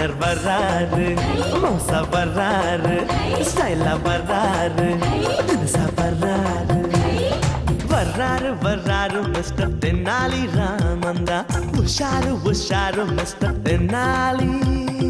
மள வர்றாரு. மோசா வர்றாரு. ஸ்டைலா வர்றாரு. தினுசா வர்றாரு. வர்றாரு வர்றாரு மிஸ்டர் தென்னாலி ராமந்தா. உஷாரு உஷாரு மிஸ்டர் தென்னாலி.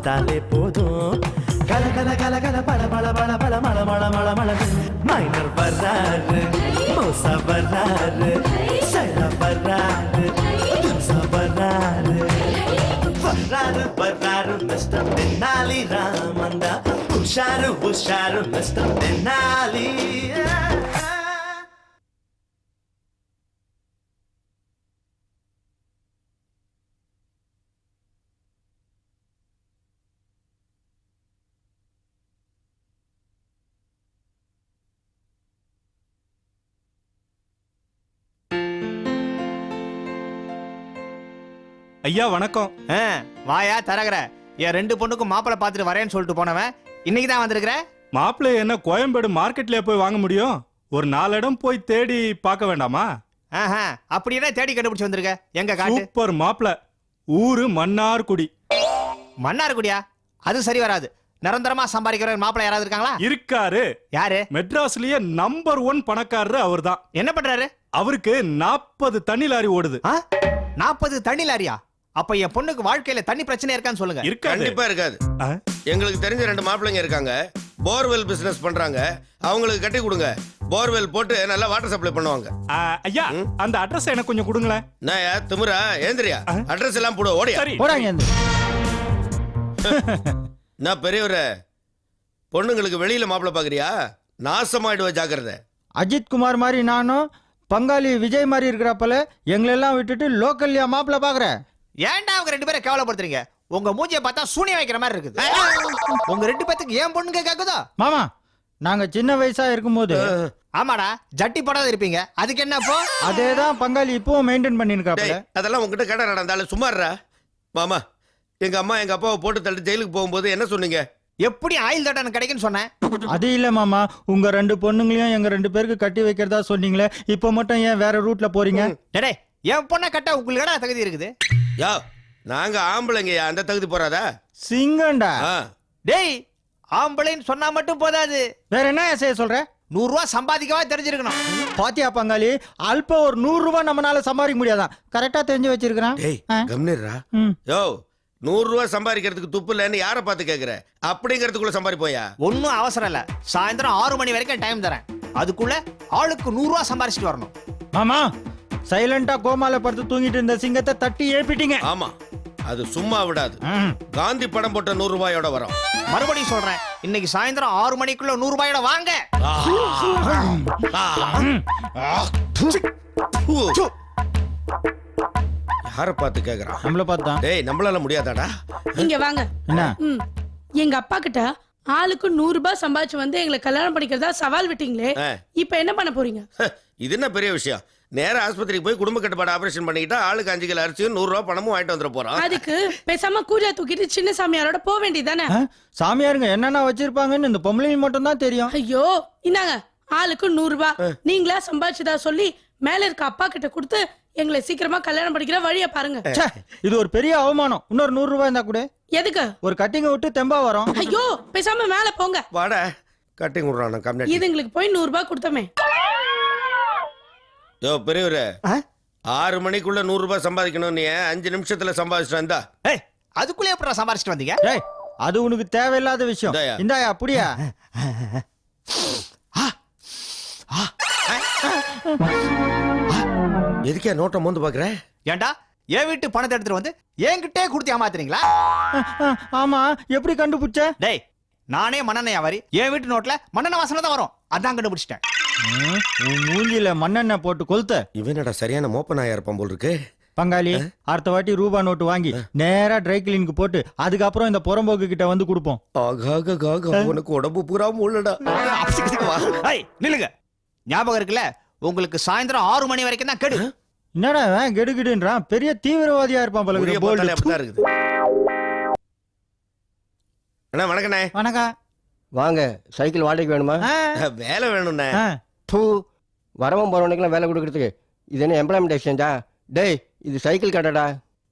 பார்த்தாலே போதும். கல கல கல கல பல பல பல பல மள மள மள மள மைனர் வர்றாரு மோசா வர்றாரு சைலா வர்றாரு தும்சா வர்றாரு வர்றாரு வர்றாரு மிஸ்டர் தென்னாலி ராமந்தா. உஷாரு உஷாரு மிஸ்டர் தென்னாலி. ஐயா வணக்கம். ஆ, வாயா தரகர. என் ரெண்டு பொண்ணுக்கும் மாப்பிள்ளை பார்த்துட்டு வரேன்னு சொல்லிட்டு போனவன். இன்னைக்கு தான் வந்திருக்கிற? மாப்பிள்ளை என்ன கோயம்பேடு மார்க்கெட்லயே போய் வாங்க முடியும்? ஒரு நாலு இடம் போய் தேடி பார்க்க வேண்டாமா? ஆஹா அப்படியே தேடி கண்டுபிடிச்சு வந்திருக்க? எங்க காட்டு? சூப்பர் மாப்பிள்ளை ஊரு மன்னார்குடி. மன்னார்குடியா? அது சரி வராது. நிரந்தரமா சம்பாதிக்கிற மாப்பிள்ளை யாராவது இருக்காங்களா? இருக்காரு. யாரு? மெட்ராஸ்லயே நம்பர் ஒன் பணக்காரரு அவர்தான். என்ன பண்றாரு? அவருக்கு நாற்பது தண்ணி லாரி ஓடுது? நாற்பது தண்ணி லாரியா? அப்ப என் பொண்ணுக்கு வாழ்க்கையில தண்ணி பிரச்சனை இருக்கான்னு சொல்லுங்க. இருக்காது. கண்டிப்பா இருக்காது? எங்களுக்கு தெரிஞ்ச ரெண்டு மாப்பிள்ளைங்க இருக்காங்க. போர்வெல் பிசினஸ் பண்றாங்க. அவங்களுக்கு கட்டி கொடுங்க. போர்வெல் போட்டு நல்லா வாட்டர் சப்ளை பண்ணுவாங்க. ஆ, ஐயா அந்த அட்ரஸ் எனக்கு கொஞ்சம் கொடுங்களேன். நாயா திமிரா ஏந்திரியா? அட்ரஸ் எல்லாம் போடு ஓடியா? சரி. போறாங்க இந்த நான் பெரியவரே பொண்ணுங்களுக்கு வெளியில மாப்பிள்ளை பாக்குறியா? நாசமாயிடுவ ஜாக்கிரதை. அஜித் குமார் மாதிரி நானும் பங்காளி விஜய் மாதிரி இருக்கிறப்பல எங்களெல்லாம் விட்டுட்டு லோக்கல்யா மாப்பிள்ள பாக்குறேன் ஏன்டா அவங்க ரெண்டு பேரை கேவலப்படுத்துறீங்க? உங்க மூஞ்சிய பார்த்தா சூனியம் வைக்கிற மாதிரி இருக்குது. உங்க ரெண்டு பேத்துக்கு ஏன் பொண்ணுங்க கேக்குதா? மாமா நாங்க சின்ன வயசா இருக்கும்போது ஆமாடா ஜட்டி போடாத இருப்பீங்க. அதுக்கு என்ன இப்போ? அதே தான் பங்காளி இப்பவும் மெயின்டைன் பண்ணிருக்காப்ல அதெல்லாம் உங்ககிட்ட கடை நடந்தாலும் சும்மாடுறா? மாமா எங்க அம்மா எங்க அப்பாவை போட்டு தள்ளி ஜெயிலுக்கு போகும்போது என்ன சொன்னீங்க? எப்படி ஆயில் தட்டன் கிடைக்குன்னு சொன்னேன். அது இல்ல மாமா. உங்க ரெண்டு பொண்ணுங்களையும் எங்க ரெண்டு பேருக்கு கட்டி வைக்கிறதா சொன்னீங்களே இப்போ மட்டும் ஏன் வேற ரூட்ல போறீங்க? டேய் என் பொண்ணை கட்ட உங்களுக்கு என்ன தகுதி இருக்குது? யா நாங்க ஆம்பளைங்கய்யா அந்த தகுதி போறாதா? சிங்கண்டா. ஆ. டேய் ஆம்பளைன்னு சொன்னா மட்டும் போதாது. வேற என்ன செய்ய சொல்ற? நூறு ரூபா சம்பாதிக்கவா தெரிஞ்சிருக்கணும். பாத்தியா பங்காளி அல்ப ஒரு நூறு ரூபாய் நம்மனால சம்பாதிக்க முடியாதான். கரெக்டா தெரிஞ்சு வச்சிருக்கிறான். டேய் ஆ. கம்னிடுறா. ம். யோ நூறு ரூபா சம்பாதிக்கிறதுக்கு துப்பு இல்லைன்னு யாரை பார்த்து கேக்குற? அப்படிங்கிறதுக்குள்ள சம்பாதிப்போயா? ஒன்னும் அவசரம் இல்ல. சாயந்தரம் ஆறு மணி வரைக்கும் டைம் தரேன். அதுக்குள்ள ஆளுக்கு நூறு ரூபா சம்பாரிச்சிட்டு வரணும். மாமா சைலண்டா கோமால படுத்து தூங்கிட்டு இருந்த சிங்கத்தை தட்டி ஏப்பிட்டீங்க ஆமா. அது சும்மா விடாது. ம். காந்தி படம் போட்ட நூறு ரூபாயோட வரும். மறுபடியும் சொல்றேன். இன்னைக்கு சாயந்தரம் ஆறு மணிக்குள்ள நூறு ரூபாயோட வாங்க. யாரை பார்த்து கேக்குறான்? நம்மள பார்த்தான் டேய் நம்மளால முடியாதாடா? இங்க வாங்க. என்ன? ம். எங்க அப்பா கிட்ட ஆளுக்கு நூறு ரூபாய் சம்பாதிச்சு வந்து எங்களை கல்யாணம் பண்ணிக்கிறதா சவால் விட்டீங்களே. ஆ. இப்ப என்ன பண்ண போறீங்க? ஹ, இது என்ன பெரிய விஷயம்? நேரா ஆஸ்பத்திரிக்கு போய் குடும்ப கட்டுப்பாடு ஆபரேஷன் பண்ணிக்கிட்டா ஆளுக்கு அஞ்சு கிலோ அரிசியும் நூறு ரூபா பணமும் வாங்கிட்டு வந்துட போறோம் அதுக்கு பேசாம கூஜா தூக்கிட்டு சின்ன சாமியாரோட போக வேண்டியதானே? சாமியாருங்க என்னென்ன வச்சிருப்பாங்கன்னு இந்த பொம்பளைங்க மட்டும் தான் தெரியும். ஐயோ இந்தாங்க ஆளுக்கு நூறு ரூபாய் நீங்களா சம்பாதிச்சதா சொல்லி மேல இருக்க அப்பா கிட்ட கொடுத்து எங்களை சீக்கிரமா கல்யாணம் பண்ணிக்கிற வழிய பாருங்க. இது ஒரு பெரிய அவமானம். இன்னொரு நூறு ரூபாய் இருந்தா கூட. எதுக்கு? ஒரு கட்டிங்க விட்டு தெம்பா வரும். ஐயோ பேசாம மேல போங்க. வாடா கட்டிங் விடுறான் இதுங்களுக்கு போய் நூறு ரூபாய் கொடுத்தமே. யோ பெரியவரு? ஆறு மணிக்குள்ள நூறு ரூபாய் சம்பாதிக்கணும். நீ அஞ்சு நிமிஷத்துல சம்பாதிச்சிட்டு வந்தா? ஏய் அதுக்குள்ளே எப்படி சம்பாரிச்சிட்டு வந்தீங்க? ஏய் அது உனக்கு தேவையில்லாத விஷயம். இந்தாயா. இந்தாயா அப்படியா எதுக்கே நோட்டை மோந்து பாக்குற? ஏன்டா என் வீட்டு பணத்தை எடுத்துட்டு வந்து என்கிட்டே கொடுத்து ஏமாத்துறீங்களா? ஆமா எப்படி கண்டுபிடிச்ச? டேய் நானே மண்ணெண்ணெய் வியாபாரி என் வீட்டு நோட்ல மண்ணெண்ணெய் வாசனை தான் வரும். அதான் கண்டுபிடிச்சிட்டேன். உன் மூஞ்சில மண்ணெண்ணெய் போட்டு கொளுத்த. இவனடா சரியான மோப்ப நாயா இருப்பான் போல் இருக்கு பங்காளி அடுத்த வாட்டி ரூபா நோட்டு வாங்கி நேரா ட்ரை கிளீனுக்கு போட்டு அதுக்கப்புறம் இந்த புறம்போக்கு கிட்ட வந்து கொடுப்போம். ஆகாக காக உனக்கு உடம்பு பூரா முள்ளடா ஏய் நில்லுங்க. ஞாபகம் இருக்குல்ல? உங்களுக்கு சாயந்தரம் ஆறு மணி வரைக்கும் தான் கெடு. என்னடா கெடுகிடுன்றான்? பெரிய தீவிரவாதியா இருப்பான் போல இருக்குது, அண்ணா வணக்கண்ணே. வணக்கம் வாங்க சைக்கிள் வாடகைக்கு வேணுமா? வேலை வேணும்ண்ணே. டூ வரவன் போறவனுக்குலாம் வேலை கொடுக்கறதுக்கு. இது என்ன எம்ப்ளாய்மெண்ட் எக்ஸ்சேஞ்சா டேய் இது சைக்கிள் கடைடா.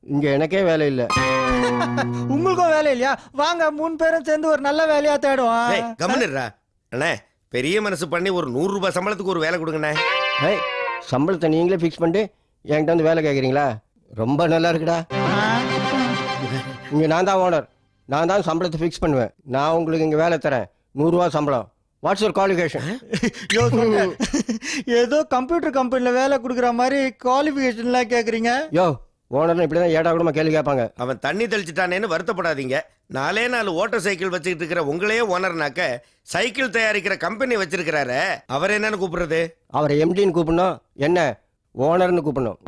இங்க எனக்கே வேலை இல்லை. உங்களுக்கும் வேலை இல்லையா? வாங்க மூணு பேரும் சேர்ந்து ஒரு நல்ல வேலையா டேய் தேடுவோம் கம்முன்னுடுறா அண்ணே பெரிய மனசு பண்ணி ஒரு நூறு ரூபாய் சம்பளத்துக்கு ஒரு வேலை கொடுங்கண்ணே. டேய் சம்பளத்தை நீங்களே ஃபிக்ஸ் பண்ணிட்டு என்கிட்ட வந்து வேலை கேட்குறீங்களா ரொம்ப நல்லா இருக்குடா. இங்கே நான் தான் ஓனர் நான் தான் சம்பளத்தை ஃபிக்ஸ் பண்ணுவேன். நான் உங்களுக்கு இங்கே வேலை தரேன். நூறுரூவா சம்பளம். What's your qualification. ஏதோ கம்ப்யூட்டர் கம்பெனில வேலை கொடுக்குற மாதிரி குவாலிஃபிகேஷன்லாம் கேக்குறீங்க? யோ ஓனர்னு இப்படி தான் ஏடா கூடமா கேள்வி கேட்பாங்க. அவன் தண்ணி தெளிச்சிட்டானேன்னு வருத்தப்படாதீங்க. நாலே நாலு ஓட்டர் சைக்கிள் வச்சுக்கிட்டு இருக்கிற உங்களையே ஓனர்னாக்க சைக்கிள் தயாரிக்கிற கம்பெனி வச்சிருக்கிறாரு அவர் என்னன்னு கூப்பிடுறது? அவரை எம்டின்னு கூப்பிடணும். என்ன? ஓனர்னு கூப்பிடணும்.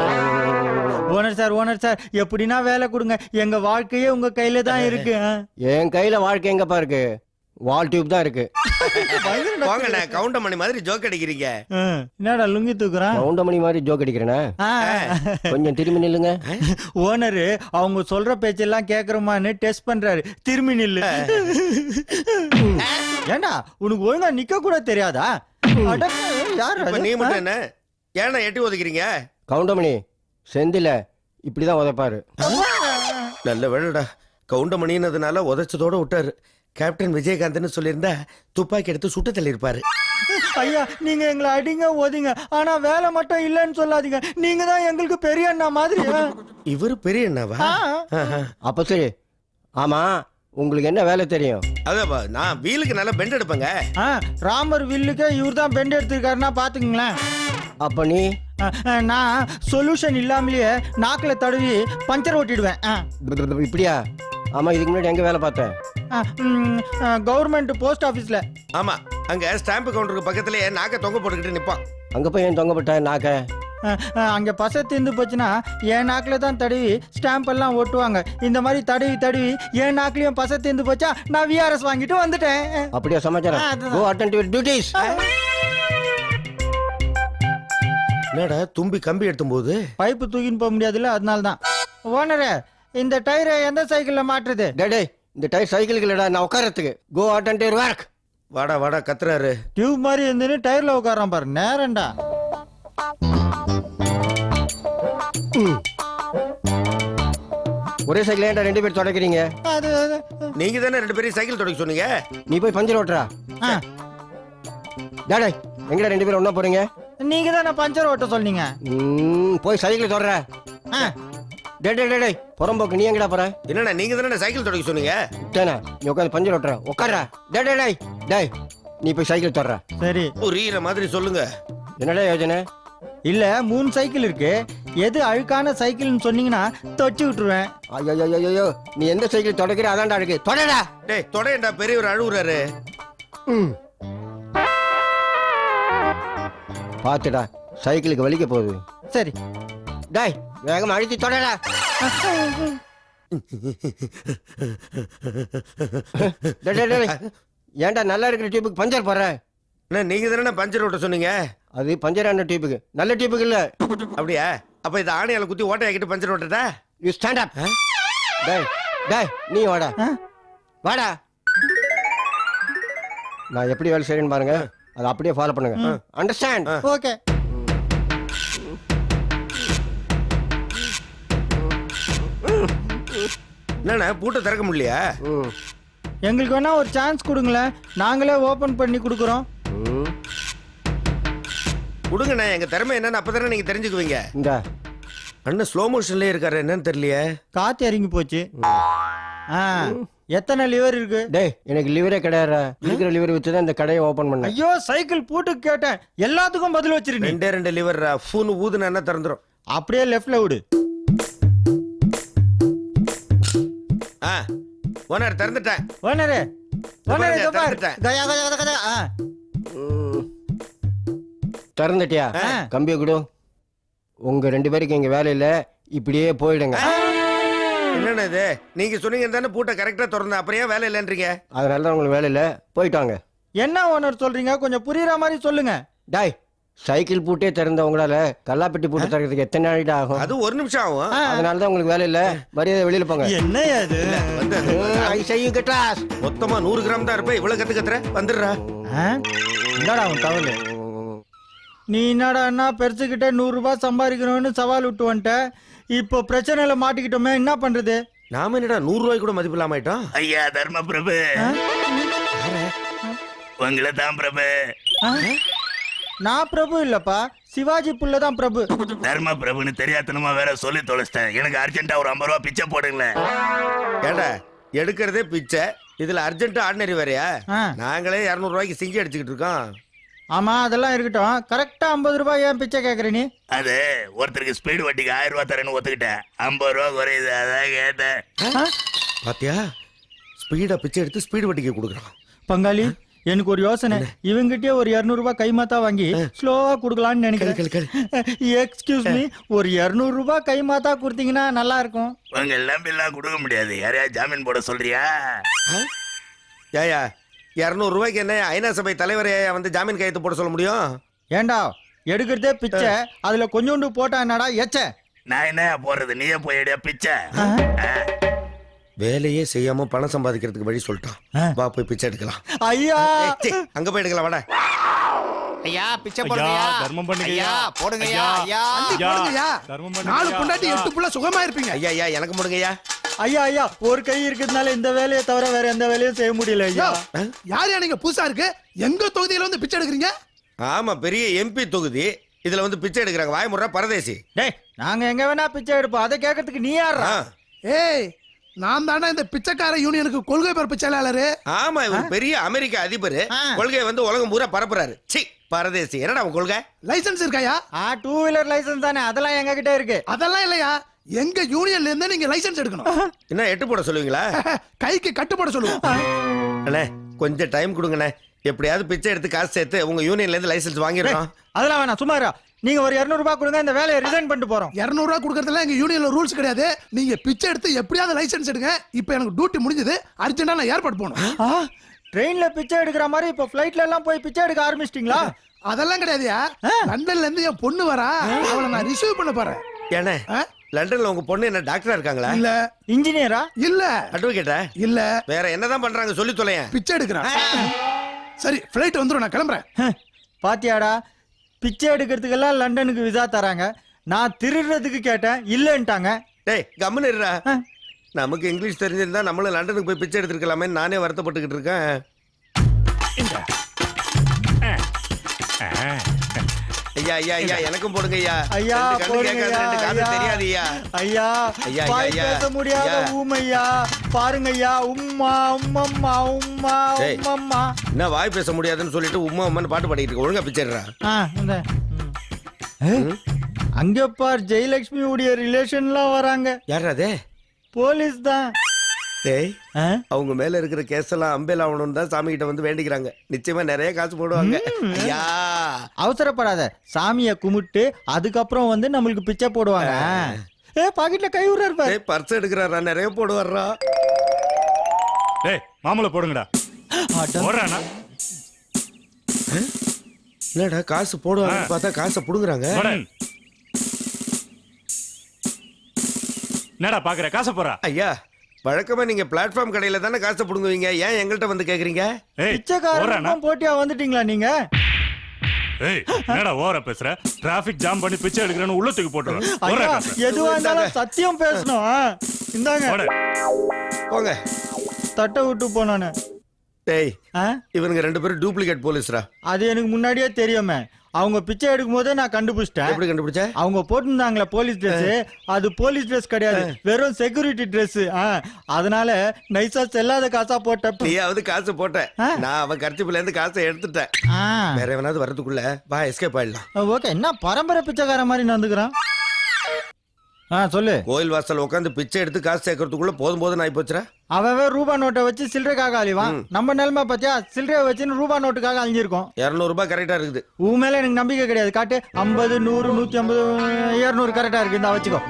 ஓனர் சார் ஓனர் சார் எப்படின்னா வேலை கொடுங்க. எங்க வாழ்க்கையே உங்க கையில தான் இருக்கு. என் கையில் வாழ்க்கை எங்கப்பா இருக்கு? வால் டியூப் தான் இருக்கு. வாங்கண்ணே கவுண்டமணி மாதிரி ஜோக் அடிக்கிறீங்க. என்னடா லுங்கி தூக்குறான்? கவுண்டமணி மாதிரி ஜோக் அடிக்கிறேனே. கொஞ்சம் திரும்பி நில்லுங்க. ஓனரு அவங்க சொல்ற பேச்செல்லாம் கேக்குறோமான்னு டெஸ்ட் பண்றாரு. திரும்பி நில்லு. ஏண்டா உனக்கு ஒழுங்கா நிக்க கூட தெரியாதா? யார்? நீ மட்டும் என்ன? ஏன்னா எட்டி ஒதுக்கிறீங்க? கவுண்டமணி செந்தில இப்படிதான் உதைப்பாரு. நல்ல வேலைடா கவுண்டமணின்னதுனால உதைச்சதோட விட்டாரு. கேப்டன் விஜயகாந்த்னு சொல்லியிருந்தா துப்பாக்கி எடுத்து சுட்டு தள்ளியிருப்பாரு. ஐயா நீங்க எங்களை அடிங்க ஓதிங்க ஆனா வேலை மட்டும் இல்லைன்னு சொல்லாதீங்க. நீங்க தான் எங்களுக்கு பெரிய அண்ணா மாதிரி. இவரு பெரிய. ஆஹா. அப்ப சரி. ஆமா உங்களுக்கு என்ன வேலை தெரியும்? அதாப்பா நான் வீலுக்கு நல்லா பெண்ட் எடுப்பேங்க. ஆ, ராமர் வில்லுக்கே இவர் தான் பெண்ட் எடுத்திருக்காருன்னா பாத்துக்கங்களேன். அப்ப நீ? நான் சொல்யூஷன் இல்லாமலேயே நாக்குல தடவி பஞ்சர் ஓட்டிடுவேன். இப்படியா? ஆமா இதுக்கு முன்னாடி எங்க வேலை பார்த்தேன்? கவர்மெண்ட் போஸ்ட் ஆபீஸ்ல ஆமா அங்க ஸ்டாம்ப் கவுண்டருக்கு பக்கத்துலயே நாக்க தொங்க போட்டுக்கிட்டு நிப்பான். அங்க போய் ஏன் தொங்கப்பட்ட நாக்க? ஆ, ஆ, அங்க பச தீர்ந்து போச்சுன்னா என் நாக்குல தான் தடவி ஸ்டாம்ப் எல்லாம் ஒட்டுவாங்க இந்த மாதிரி தடவி தடவி என் நாக்குலயும் பச தீர்ந்து போச்சா நான் விஆர்எஸ் வாங்கிட்டு வந்துட்டேன். அப்படியா சமாச்சாரம்? என்னடா தும்பி கம்பி எடுத்தும் போது பைப்பு தூக்கின்னு போக முடியாதுல்ல அதனால தான் ஓனரே இந்த டயரை எந்த சைக்கிள்ல மாட்டுறது டேடே இந்த டயர் சைக்கிளுக்கு இல்லடா நான் உட்காரத்துக்கு கோ அட்டன் டு ஒர்க் வாடா வாடா கத்துறாரு. டியூப் மாதிரி இருந்துன்னு டயர்ல உட்காரான் பாரு நேரண்டா ஒரே சைக்கிள் ஏன்டா ரெண்டு பேர் தொடக்கிறீங்க? அது அது, நீங்க தானே ரெண்டு பேரும் சைக்கிள் தொடக்க சொன்னீங்க? நீ போய் பஞ்சர் ஓட்டுறா. ஆ. டேடே எங்கடா ரெண்டு பேரும் ஒண்ணா போறீங்க? நீங்க தானே பஞ்சர் ஓட்ட சொன்னீங்க? ம், போய் சைக்கிள் தொடர ஆ, டே டே டே டே புறம்போக்கு நீ எங்கடா போற? என்னண்ணா நீங்க தானே சைக்கிள் தொடக்க சொன்னீங்க? டேனா நீ உட்காந்து பஞ்சர் ஓட்டுற. உட்கார்றா. டே டே டேய் டேய் நீ போய் சைக்கிள் தொடர சரி. புரியுற மாதிரி சொல்லுங்க. என்னடா யோஜனை? இல்ல மூணு சைக்கிள் இருக்கு. எது அழுக்கான சைக்கிள்னு சொன்னீங்கன்னா தொச்சு விட்டுருவேன். ஐயோ நீ எந்த சைக்கிள் தொடக்கிற? அதான்டா இருக்கு. தொடடா. டேய் தொடையண்டா பெரியவர் அழுகுறாரு. ம். பாத்துடா சைக்கிளுக்கு வலிக்க போகுது. சரி. டேய் வேகமா அழுத்தி தொடடா. டேய், டேய், டேய். ஏன்டா நல்லா இருக்கிற டியூபுக்கு பஞ்சர் போடுற? என்ன நீங்க தானே பஞ்சர் ஓட்ட சொன்னீங்க? அது பஞ்சரான டியூபுக்கு நல்ல டியூபுக்கு இல்ல. அப்படியா? அப்ப இதை ஆணையால குத்தி ஓட்டை ஆக்கிட்டு பஞ்சர் ஓட்டட்டா யூ ஸ்டாண்ட் அப் டேய் டேய் நீ வாடா. ஆ? வாடா. நான் எப்படி வேலை செய்யறேன்னு பாருங்க. அதை அப்படியே ஃபாலோ பண்ணுங்க. Understand okay. என்னண்ணா பூட்டை திறக்க முடியலையா? ம். எங்களுக்கு வேணா ஒரு சான்ஸ் கொடுங்களேன் நாங்களே ஓபன் பண்ணி கொடுக்குறோம். கொடுங்கண்ணா எங்க திறமை என்னன்னு அப்பதானே நீங்க தெரிஞ்சுக்குவீங்க. இந்த. அண்ணன் ஸ்லோ மோஷன்லயே இருக்காரு என்னன்னு தெரியலையே. காத்து இறங்கி போச்சு. ஆ. எத்தனை லிவர் இருக்கு? டேய் எனக்கு லிவரே கிடையாது இருக்கிற லிவர் வச்சு தான் இந்த கடையை ஓபன் பண்ணேன். ஐயோ சைக்கிள் பூட்டுக்கு கேட்டேன். எல்லாத்துக்கும் பதில் வச்சிருக்கீங்க ரெண்டே ரெண்டு லிவர் ஃபூனு ஊதுனா என்ன திறந்துரும்? அப்படியே லெஃப்ட்ல விடு. ஆ ஓனர் திறந்துட்டேன். ஓனரே ஓனரே இதோ பார். கயா கயா கயா கயா ஆ. திறந்துட்டியா? ஆ. கம்பியை கொடு. உங்க ரெண்டு பேருக்கு இங்க வேலை இல்ல. இப்படியே போயிடுங்க. என்னண்ணா இது? நீங்க சொன்னீங்க தானே பூட்டை கரெக்டா திறந்த அப்புறம் ஏன் வேலை இல்லைன்றீங்க? அதனால தான் உங்களுக்கு வேலை இல்ல. போயிட்டாங்க. என்ன ஓனர் சொல்றீங்க? கொஞ்சம் புரியுற மாதிரி சொல்லுங்க. டாய் சைக்கிள் பூட்டே திறந்த உங்களால கல்லாப்பெட்டி பூட்டு திறக்கிறதுக்கு எத்தனை நாளிடா ஆகும்? அது ஒரு நிமிஷம் ஆகும். ஆ. அதனால தான் உங்களுக்கு வேலை இல்ல. மரியாதை வெளியில போங்க. என்ன அது வந்து ஐ get lost. மொத்தமா நூறு கிராம் தான் இருப்பேன். இவ்வளவு கத்து கத்துற வந்துடுறா? என்னடா உன் தவறு நீ என்னடா அண்ணா பெருசுக்கிட்ட நூறு ரூபாய் சம்பாதிக்கணும்னு சவால் விட்டு வந்துட்ட? இப்போ பிரச்சனையில மாட்டிக்கிட்டோமே என்ன பண்றது? நாம என்னடா நூறு ரூபாய் கூட மதிப்பு இல்லாம ஆயிட்டோம் ஐயா தர்ம பிரபு. உங்களை தான் பிரபு? நான் பிரபு இல்லப்பா. சிவாஜி புள்ள தான் பிரபு. தர்ம பிரபுன்னு தெரியாதனமா வேற சொல்லி தொலைச்சிட்டேன். எனக்கு அர்ஜென்ட்டா ஒரு ஐம்பது ரூபா பிச்சை போடுங்களேன். ஏண்டா எடுக்கிறதே பிச்சை. இதுல அர்ஜென்ட் ஆர்டினரி வேறயா. நாங்களே இருநூறு ரூபாய்க்கு சிங்கி அடிச்சுக்கிட்டு இருக்கோம். ஆமா அதெல்லாம் இருக்கட்டும். கரெக்டா ஐம்பது ரூபாய் ஏன் பிச்சை கேக்குற நீ? அது ஒருத்தருக்கு ஸ்பீடு வட்டிக்கு ஆயிரம் ரூபா தரேன்னு ஒத்துக்கிட்டேன். ஐம்பது ரூபா குறையுது அதான் கேட்டேன்? பாத்தியா? ஸ்பீடா பிச்சை எடுத்து ஸ்பீடு வட்டிக்கு கொடுக்குறான். பங்காளி எனக்கு ஒரு யோசனை. இவங்கிட்டே ஒரு இருநூறு ரூபாய் கைமாத்தா வாங்கி ஸ்லோவா கொடுக்கலாம்னு நினைக்கிறேன். எக்ஸ்கியூஸ் மீ ஒரு இருநூறு ரூபாய் கைமாத்தா கொடுத்தீங்கன்னா நல்லா இருக்கும். உங்க நம்பிலாம் கொடுக்க முடியாது. யாரையா ஜாமீன் போட சொல்றியா? ஏயா இருநூறு ரூபாய்க்கு என்ன ஐநா சபை தலைவரை வந்து ஜாமீன் கையெழுத்து போட சொல்ல முடியும்? ஏண்டா எடுக்கிறதே பிச்சை. அதுல கொஞ்சோண்டு போட்டா என்னடா எச்ச? நான் என்ன போடுறது நீயே போய் எடியா பிச்சை. வேலையே செய்யாம பணம் சம்பாதிக்கிறதுக்கு வழி சொல்லிட்டான். வா போய் பிச்சை எடுக்கலாம். ஐயா! அங்க போய் எடுக்கலாம் வாடா. ஐயா பிச்சை ஐயா, போடுங்கய்யா. தர்மம் பண்ணுங்க ஐயா ஐயா. போடுங்கய்யா. தர்மம் பண்ணுங்க நாலு. பொண்டாட்டி எட்டு புள்ள சுகமா இருப்பீங்க ஐயா ஐயா எனக்கு முடுங்கய்யா. ஐயா ஐயா ஒரு கை இருக்கிறதுனால இந்த வேலையை தவிர வேற எந்த வேலையும் செய்ய முடியல ஐயா. யார் யா நீங்க புதுசா இருக்கு? எங்க தொகுதியில வந்து பிச்சை எடுக்கிறீங்க? ஆமா பெரிய எம்பி தொகுதி. இதுல வந்து பிச்சை எடுக்கிறாங்க. வாய் முறை பரதேசி. டேய் நாங்க எங்க வேணா பிச்சை எடுப்போம். அதை கேட்கறதுக்கு நீ யாரா. ஏய் நான் தானே இந்த பிச்சைக்கார யூனியனுக்கு கொள்கை பரப்பு செயலாளரு? ஆமா இவர் பெரிய அமெரிக்க அதிபர். ஆ. கொள்கையை வந்து உலகம் பூரா பரப்புறாரு. சி பரதேசி. என்னடா கொள்கை? லைசென்ஸ் இருக்காயா? ஆ டூ வீலர் லைசென்ஸ் தானே. அதெல்லாம் எங்க கிட்ட இருக்கு. அதெல்லாம் இல்லையா? எங்க யூனியன்ல இருந்து நீங்க லைசென்ஸ் எடுக்கணும். என்ன எட்டு போட சொல்லுவீங்களா? கைக்கு கட்டுப்பட சொல்லுவோம். அண்ணே கொஞ்சம் டைம் கொடுங்கண்ணே. எப்படியாவது பிச்சை எடுத்து காசு சேர்த்து உங்க யூனியன்ல இருந்து லைசென்ஸ் வாங்கிடுறோம் அதெல்லாம் வேணாம் சும்மா இரு. நீங்க ஒரு 200 ரூபாய் கொடுங்க இந்த வேலையை ரிசைன் பண்ணிட்டு போறோம். இருநூறு கொடுக்கறதுல எங்க யூனியன்ல ரூல்ஸ் கிடையாது. நீங்க பிச்சை எடுத்து எப்படியாவது லைசென்ஸ் எடுங்க. இப்போ எனக்கு டியூட்டி முடிஞ்சது. அர்ஜென்டா நான் ஏற்பாடு போகணும். ஆ? ட்ரெயின்ல பிச்சை எடுக்கிற மாதிரி இப்போ ஃபிளைட்ல எல்லாம் போய் பிச்சை எடுக்க ஆரம்பிச்சிட்டீங்களா? அதெல்லாம் கிடையாதுயா லண்டன்ல இருந்து என் பொண்ணு வரா. அவளை நான் ரிசீவ் பண்ண போறேன். ஏண்ணே ஆ? லண்டன்ல உங்க பொண்ணு என்ன டாக்டரா இருக்காங்களா? இல்ல. இன்ஜினியரா? இல்ல. அட்வொகேட்டா இல்ல. வேற என்னதான் பண்றாங்க சொல்லி தொலையேன். பிச்சை எடுக்கிறான். சரி ஃபிளைட் வந்துரும் நான் கிளம்புறேன். பாத்தியாடா? பிச்சை எடுக்கிறதுக்கெல்லாம் லண்டனுக்கு விசா தராங்க. நான் திருடுறதுக்கு கேட்டேன் இல்லைன்ட்டாங்க. டேய் கம்முன்னு இருடா. நமக்கு இங்கிலீஷ் தெரிஞ்சிருந்தா நம்மளும் லண்டனுக்கு போய் பிச்சை எடுத்துருக்கலாமே நானே வருத்தப்பட்டுக்கிட்டு இருக்கேன். ஐயா ஐயா ஐயா எனக்கும் போடுங்க ஐயா ஐயா போடுங்க ஐயா. தெரியாது ஐயா. ஐயா ஐயா, ஐயா, பேச முடியாத ஐயா. ஊமையா? பாருங்க ஐயா உம்மா உம்மம்மா உம்மா. உம்மம்மா. என்ன வாய் பேச முடியாதுன்னு சொல்லிட்டு உம்மா உம்மான்னு பாட்டு பாடிட்டு இருக்க. ஒழுங்கா பிச்சைடுறா இந்த. அங்க பார் ஜெயலட்சுமி உடைய ரிலேஷன்லாம் வராங்க. யாரா அதே? போலீஸ் தான். டேய் ஆ? அவங்க மேல இருக்கிற கேஸ் எல்லாம் அம்பேல் ஆகணும்னு தான் சாமி கிட்ட வந்து வேண்டிக்கிறாங்க. நிச்சயமா நிறைய காசு போடுவாங்க. ஐயா. அவசரப்படாத. சாமியை கும்பிட்டு அதுக்கப்புறம் வந்து நம்மளுக்கு பிச்சை போடுவாங்க. ஏ பாக்கெட்ல கை விடுறாரு பாரு டேய் பர்ஸ் எடுக்கிறாரா? நிறைய போடுவாரா டேய் மாமலை போடுங்கடா. போடுறானா? என்னடா காசு போடுவாங்க பார்த்தா காசை புடுங்குறாங்க. போடு. என்னடா பாக்குற? காசை போறா ஐயா வழக்கமா நீங்க பிளாட்ஃபார்ம் கடையில தானே காசை புடுங்குவீங்க? ஏன் எங்கள்கிட்ட வந்து கேக்குறீங்க? பிச்சைக்காரன் போட்டியா வந்துட்டீங்களா நீங்க? ஏய் என்னடா ஓவரா பேசுற? டிராபிக் ஜாம் பண்ணி பிச்சை எடுக்கிறேன்னு உள்ள தூக்கி காசை. எதுவா இருந்தாலும் சத்தியம் பேசணும். இந்தாங்க. போங்க. தட்டை விட்டு போனானு டேய் ஆ? இவனுங்க ரெண்டு பேரும் டூப்ளிகேட் போலீஸ்ரா அது எனக்கு முன்னாடியே தெரியுமே. அவங்க பிச்சை எடுக்கும் போதே நான் கண்டுபிடிச்சிட்டேன். எப்படி கண்டுபிடிச்ச? அவங்க போட்டிருந்தாங்களே போலீஸ் ட்ரெஸ் அது போலீஸ் ட்ரெஸ் கிடையாது. வெறும் செக்யூரிட்டி ட்ரெஸ் அதனால நைஸா செல்லாத காசா போட்ட நீயாவது காசு போட்ட. ஆ. நான் அவன் கர்ச்சிப்புல இருந்து காசை எடுத்துட்டேன். வேற எவனாவது வரதுக்குள்ள வா எஸ்கேப் ஆயிடலாம். ஓகே என்ன பரம்பரை பிச்சைக்கார மாதிரி நடந்துக்கிறான்? ஆ சொல்லு. கோயில் வாசல் உட்காந்து பிச்சை எடுத்து காசு சேர்க்கறதுக்குள்ள போதும் போதும் ஆகி போச்சுரா அவன் ரூபா நோட்டை வச்சு சில்லறைக்காக அழிவான் நம்ம நிலைமை பார்த்தியா சில்லறையை வச்சுன்னு ரூபா நோட்டுக்காக அழிஞ்சிருக்கோம். இருநூறு ரூபாய் கரெக்டா இருக்குது. உன் மேல எனக்கு நம்பிக்கை கிடையாது. காட்டு. ஐம்பது நூறு நூத்தி ஐம்பது இருநூறு கரெக்டா இருக்கு இந்த வச்சுக்கோ.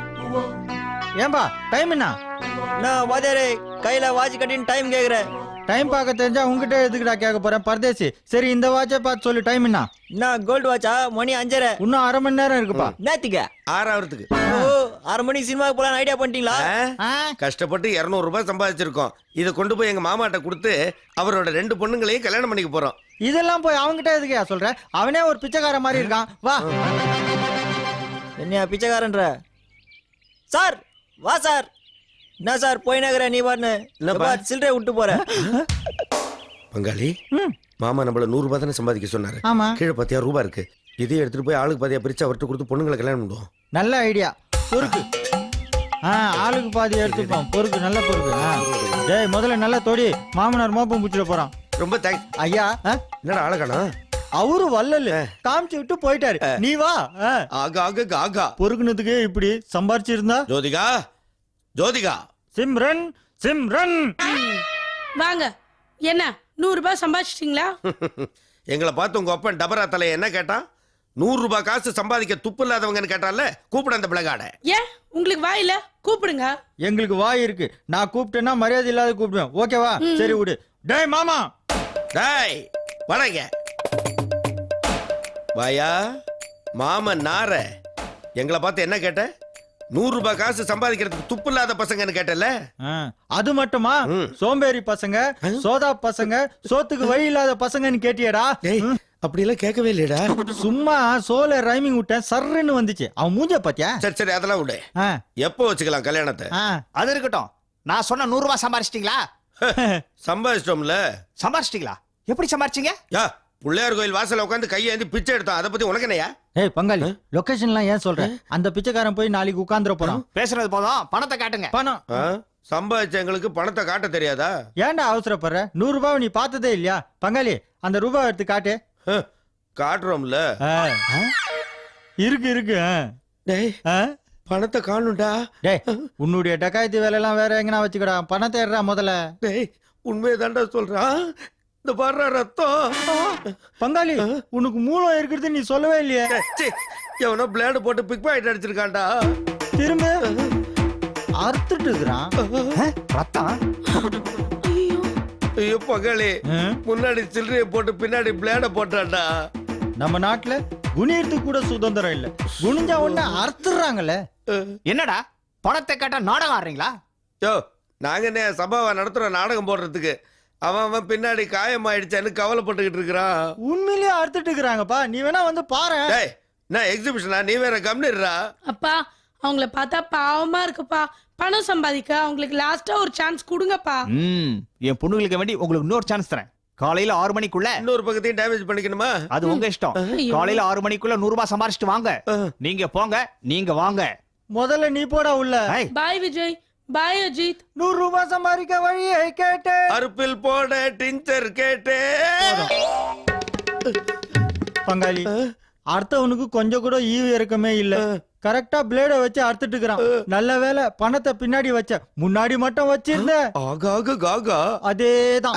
ஏன்பா டைம் என்ன? நான் வாத்தியாரே கையில வாட்ச் கட்டின்னு டைம் கேக்குறேன். டைம் பார்க்க தெரிஞ்சா உங்ககிட்ட எதுக்குடா கேட்க போறேன்? பரதேசி சரி இந்த வாட்சை பார்த்து சொல்லு டைம் என்ன? நான் கோல்டு வாட்சா மணி அஞ்சரை. இன்னும் அரை மணி நேரம் இருக்குப்பா. நேத்துக்க? ஆறாவதுக்கு. ஓ அரை மணிக்கு சினிமாவுக்கு போலாம் ஐடியா பண்ணிட்டீங்களா? ஆ? கஷ்டப்பட்டு இருநூறு ரூபாய் சம்பாதிச்சிருக்கோம். இதை கொண்டு போய் எங்க மாமாட்ட கொடுத்து அவரோட ரெண்டு பொண்ணுங்களையும் கல்யாணம் பண்ணிக்க போறோம். இதெல்லாம் போய் அவன்கிட்ட எதுக்குயா சொல்ற? அவனே ஒரு பிச்சைக்கார மாதிரி இருக்கான். வா. என்னையா பிச்சைக்காரன்ற? சார் வா சார். என்ன சார் போய் நகர நீ பாருன்னு. என்னப்பா? சில்லறை விட்டு போற? பங்காளி. மாமா நம்மள நூறு ரூபாய் தானே சம்பாதிக்க சொன்னாரு. கீழே பத்தியா ரூபாய் இருக்கு. இதையும் எடுத்துட்டு போய் ஆளுக்கு பாதியா பிரிச்சு அவர்கிட்ட கொடுத்து பொண்ணுங்களை கல்யாணம் பண்ணுவோம். நல்ல ஐடியா பொறுக்கு. ஆ ஆளுக்கு பாதி எடுத்துப்போம். பொறுக்கு நல்ல பொறுக்கு. டேய் முதல்ல நல்லா தொடி. மாமனார் மோப்பம் பிடிச்சிட போறான். ரொம்ப தேங்க்ஸ் ஐயா? என்னடா ஆளக்கானா அவரு வல்லல காமிச்சு விட்டு போயிட்டாரு. நீ வா ஆ. ஆகா ஆகா ஆகா. பொறுக்குனதுக்கு இப்படி சம்பாரிச்சிருந்தா? ஜோதிகா ஜோதிகா. சிம்ரன் சிம்ரன். வாங்க. என்ன நூறு ரூபாய் சம்பாதிச்சிட்டீங்களா? எங்களை பார்த்து உங்க அப்பன் டபரா தலை என்ன கேட்டான் நூறு ரூபாய் காசு சம்பாதிக்க துப்பு இல்லாதவங்கன்னு கேட்டால கூப்பிட அந்த பிளகாட. ஏன்? உங்களுக்கு வாயில கூப்பிடுங்க. எங்களுக்கு வாய் இருக்கு. நான் கூப்பிட்டேன்னா மரியாதை இல்லாத கூப்பிடுவேன். ஓகேவா சரி விடு. டேய் மாமா. டேய் வணங்க வாயா மாமன் நார எங்களை பார்த்து என்ன கேட்ட? நூறு ரூபாய் காசு சம்பாதிக்கிறதுக்கு துப்பு இல்லாத பசங்கன்னு கேட்டல ஆ, அது மட்டுமா? சோம்பேறி பசங்க சோதா பசங்க சோத்துக்கு வழி இல்லாத பசங்கன்னு கேட்டியடா? டேய் அப்படியெல்லாம் கேட்கவே இல்லையடா. சும்மா சோல ரைமிங் விட்டேன் சர்ன்னு வந்துச்சு. அவன் மூஞ்ச பாத்தியா? சரி சரி அதெல்லாம் விடு. ஆ, எப்போ வச்சுக்கலாம் கல்யாணத்தை? ஆ. அது இருக்கட்டும். நான் சொன்ன நூறு ரூபாய் சம்பாரிச்சிட்டீங்களா? சம்பாதிச்சிட்டோம்ல சம்பாரிச்சிட்டீங்களா? எப்படி சம்பாரிச்சீங்க? யா பிள்ளையார் கோயில் வாசல்ல உட்காந்து கையேந்தி பிச்சை எடுத்தோம் அதை பத்தி உனக்கு என்னையா ஏய் பங்காளி லொகேஷன்லாம் ஏன் சொல்ற? அந்த பிச்சைக்காரன் போய் நாளைக்கு உட்கார்ந்துட போறான். பேசுறது போதும். பணத்தை காட்டுங்க. பணம். ஆ? சம்பாதிச்ச எங்களுக்கு பணத்தை காட்ட தெரியாதா? ஏன்டா அவசரப்படுற? நூறு ரூபாய் நீ பார்த்ததே இல்லையா? பங்காளி அந்த ரூபாய் எடுத்து காட்டு. ஹ, காட்டுறோம்ல. ஆ, ஆ? இருக்கு இருக்கு ஆ. டேய் ஆ? பணத்தை காணும்டா. டேய் உன்னுடைய டக்காயத்து வேலையெல்லாம் வேற எங்கனா வச்சுக்கடா. பணத்தை எடுறா முதல்ல. டேய் உண்மையை தாண்டா சொல்றான் இந்த பாடுற ரத்தம். பங்காளி உனக்கு மூலம் இருக்கிறது நீ சொல்லவே இல்லையே. ச்சீ, எவனோ பிளேடு போட்டு பிக் பாக்கெட் அடிச்சிருக்கான்டா. திரும்ப. அறுத்துட்டு இருக்கிறான். ரத்தம். ஐயோ. ஆ? முன்னாடி சில்லறைய போட்டு பின்னாடி பிளேட போட்டான்டா. நம்ம நாட்டுல குனியறதுக்கு கூட சுதந்திரம் இல்ல. குனிஞ்சா உடனே அறுத்துறாங்கல்ல என்னடா? பணத்தை கேட்டா நாடகம் ஆடுறீங்களா? யோ நாங்க என்ன சபாவை நடத்துறோம் நாடகம் போடுறதுக்கு? அவன் அவன் பின்னாடி காயமாயிடுச்சான்னு கவலைப்பட்டுக்கிட்டு இருக்கிறான். உண்மையிலேயே அறுத்துட்டு இருக்கிறாங்கப்பா நீ வேணா வந்து பாரு. டேய் நான் எக்ஸிபிஷனா நீ வேற கம்னிடுறா அப்பா அவங்கள பார்த்தா பாவமா இருக்குப்பா. பணம் சம்பாதிக்க அவங்களுக்கு லாஸ்டா ஒரு சான்ஸ் கொடுங்கப்பா. ம் என் பொண்ணுங்களுக்கு வேண்டி உங்களுக்கு இன்னொரு சான்ஸ் தரேன். காலையில ஆறு மணிக்குள்ள. இன்னொரு பக்கத்தையும் டேமேஜ் பண்ணிக்கணுமா? அது உங்க இஷ்டம். ஐயோ. காலையில ஆறு மணிக்குள்ள நூறு ரூபாய் சம்பாரிச்சிட்டு வாங்க. நீங்க போங்க நீங்க வாங்க. முதல்ல நீ போடா உள்ள. ஏய், பாய் விஜய். பாய் அஜித் நூறு ரூபாய் சம்பாதிக்க வழியை கேட்டு அருப்பில் போட டிஞ்சர் கேட்டே பங்காளி அடுத்தவனுக்கு கொஞ்சம் கூட ஈவு இறக்கமே இல்ல. கரெக்டா பிளேட வச்சு அறுத்துட்டு இருக்கிறான் நல்ல வேளை பணத்தை பின்னாடி வச்ச. முன்னாடி மட்டும் வச்சிருந்த. ஆகாக காகா அதேதான்.